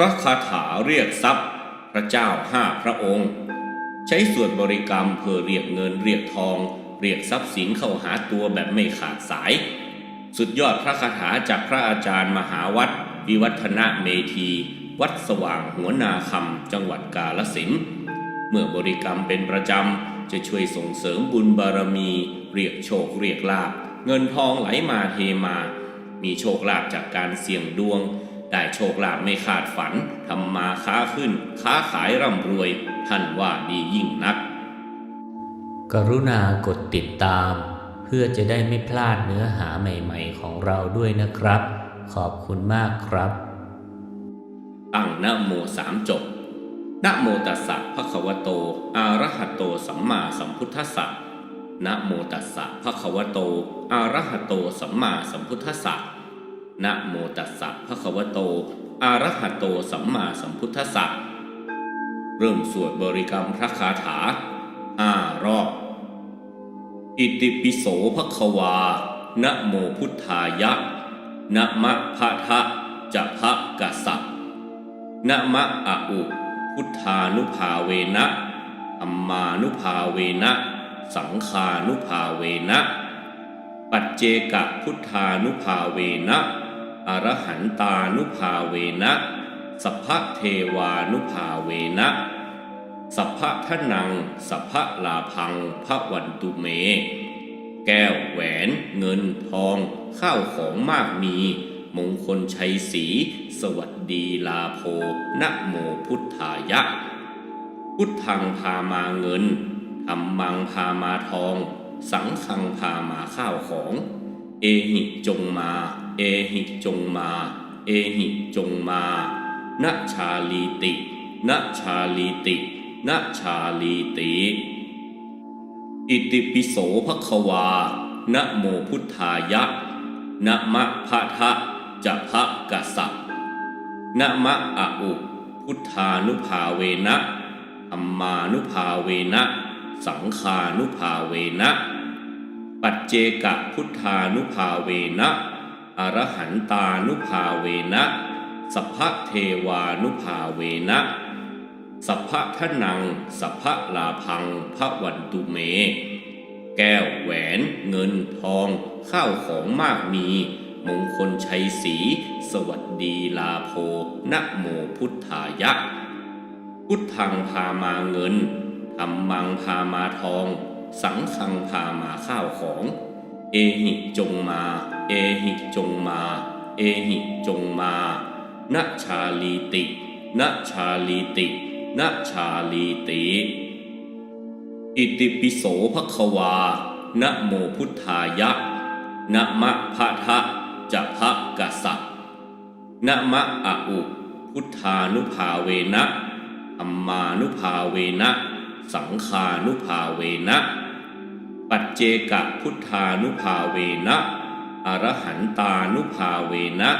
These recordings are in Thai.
พระคาถาเรียกทรัพย์ พระเจ้าห้าพระองค์ ใช้สวนบริกรรมเพื่อเรียกเงินเรียกทอง เรียกทรัพย์สินเข้าหาตัวแบบไม่ขาดสาย สุดยอดพระคาถาจากพระอาจารย์มหาวัดวิวัฒนเมธี วัดสว่างหัวนาคำจังหวัดกาลสินเมื่อบริกรรมเป็นประจำ จะช่วยส่งเสริมบุญบารมี เรียกโชคเรียกลาภเงินทองไหลมาเทมา มีโชคลาภจากการเสี่ยงดวง ได้โชคลาภไม่ขาดฝันทำมาค้าขึ้น ค้าขายร่ำรวย ท่านว่าดียิ่งนัก กรุณากดติดตาม เพื่อจะได้ไม่พลาดเนื้อหาใหม่ๆของเราด้วยนะครับ ขอบคุณมากครับตั้งนะโมสามจบนะโมตัสสะภะคะวะโต อะระหะโตสัมมาสัมพุทธัสสะนะโมตัสสะภะคะวะโต อะระหะโตสัมมาสัมพุทธัสสะ นะโมตัสสะภะควโตอะระหะโตสัมมาสัมพุทธัสสะเริ่มสวดบริกรรมพระคาถาห้ารอบ อิติปิโสภควา นะโมพุทธายะ นะมะพะทะจะพะกะสัพนะมะอะอุพุทธานุภาเวนะอัมมานุภาเวนะ สังคานุภาเวนะ ปัจเจกพุทธานุภาเวนะ อรหันตานุภาเวนะสัพพะเทวานุภาเวนะสัพพะทนังสัพพะลาพังพระวันตุเม แก้วแหวนเงินทอง ข้าวของมากมี มงคลชัยศรีสวัสดีลาโภนะโมพุทธายะ พุทธังพามาเงินธรรมังพามาทอง สังฆังพามาข้าวของ เอหิจงมา เอหิจงมา เอหิจงมานะชาลีตินะชาลีตินะชาลีติ อิติปิโสภควานะโมพุทธายะนะมะพะทะจะพะกะสัพนะมะอะอุพุทธานุภาเวนะอัมมานุภาเวนะ สังคานุภาเวนะ ปัจเจกะพุทธานุภาเวนะ อรหันตานุภาเวนะสัพพเทวานุภาเวนะสัพพะทนังสัพพะลาพังพระวันตุเม แก้วแหวนเงินทอง ข้าวของมากมี มงคลชัยศรีสวัสดีลาโภนะโมพุทธายะ พุทธังพามาเงินธรรมังพามาทอง สังฆังพามาข้าวของ เอหิจงมา เอหิจงมา เอหิจงมานะชาลีตินะชาลีตินะชาลีติ อิติปิโสภควานะโมพุทธายะนะมะพะทะจะพะกะสัพนะมะอะอุพุทธานุภาเวนะอัมมานุภาเวนะ สังคานุภาเวนะ ปัจเจกพุทธานุภาเวนะ อรหันตานุภาเวนะ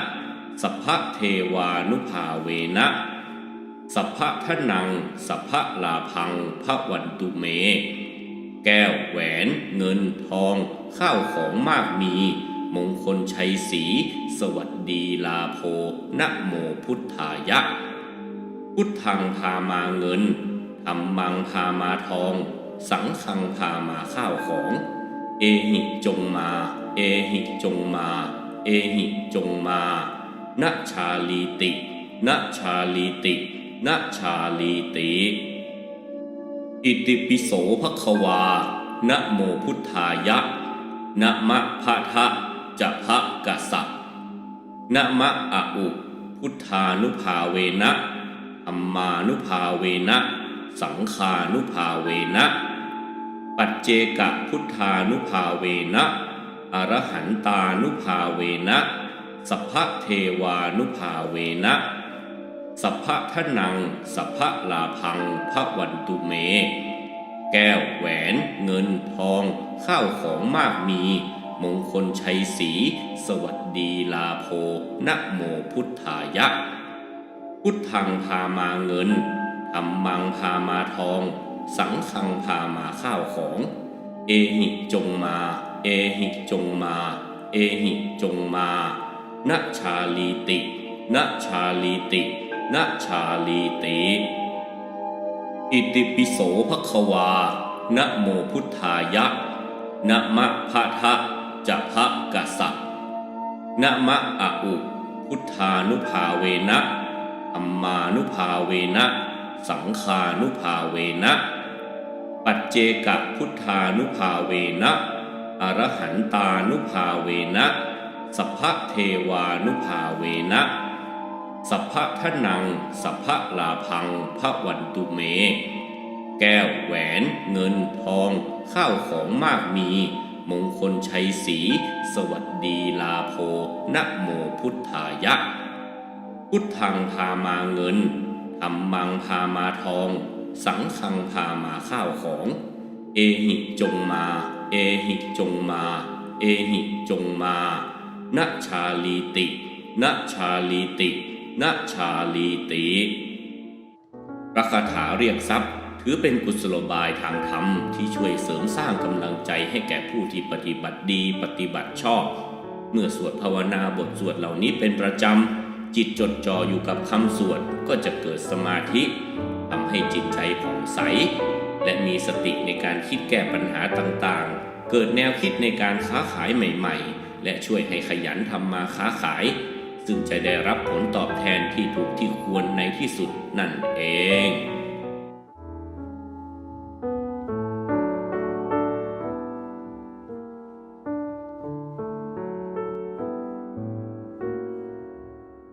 สัพพเทวานุภาเวนะสัพพทนังสัพพลาพังพระวันตุเม แก้วแหวนเงินทอง ข้าวของมากมี มงคลชัยศรีสวัสดีลาโภนะโมพุทธายะ พุทธังพามาเงินธรรมังพามาทอง สังฆังพามาข้าวของ เอหิจงมา เอหิจงมา เอหิจงมานะชาลีตินะชาลีตินะชาลีติ อิติปิโสภควานะโมพุทธายะนะมะพะทะจะพะกะสัพนะมะอะอุพุทธานุภาเวนะอัมมานุภาเวนะ สังคานุภาเวนะ ปัจเจกพุทธานุภาเวนะ อรหันตานุภาเวนะสัพพะเทวานุภาเวนะสัพพะทนังสัพพะลาพังพระวันตุเม แก้วแหวนเงินทองข้าวของมากมี มงคลชัยศรีสวัสดีลาโภนะโมพุทธายะ พุทธังพามาเงินธรรมังพามาทอง สังฆังพามาข้าวของ เอหิจงมา เอหิจงมา เอหิจงมานะชาลีตินะชาลีตินะชาลีติ อิติปิโสภควานโมพุทธายะนมะพะทะจะพะกะสะนมะอะอุ พุทธานุภาเวนะอัมมานุภาเวนะ สังฆานุภาเวนะ ปัจเจกพุทธานุภาเวนะ อรหันตานุภาเวนะสัพพเทวานุภาเวนะสัพพะทนังสัพพลาพังพระวันตุเม แก้วแหวนเงินทองข้าวของมากมี มงคลชัยศรีสวัสดีลาโภนะโมพุทธายะ พุทธังพามาเงินธรรมังพามาทอง สังฆังพามาข้าวของ เอหิจงมา เอหิจงมา เอหิจงมาณชาลีติณชาลีติณชาลีติรัคาถาเรียกทรัพย์ ถือเป็นกุศโลบายทางธรรมที่ช่วยเสริมสร้างกำลังใจให้แก่ผู้ที่ปฏิบัติดีปฏิบัติชอบ เมื่อสวดภาวนาบทสวดเหล่านี้เป็นประจำ จิตจดจ่ออยู่กับคำสวดก็จะเกิดสมาธิทำให้จิตใจผ่องใส มีสติในการคิดแก้ปัญหาต่างๆ เกิดแนวคิดในการค้าขายใหม่ๆ และช่วยให้ขยันทำมาค้าขาย ซึ่งจะได้รับผลตอบแทนที่ถูกที่ควรในที่สุดนั่นเอง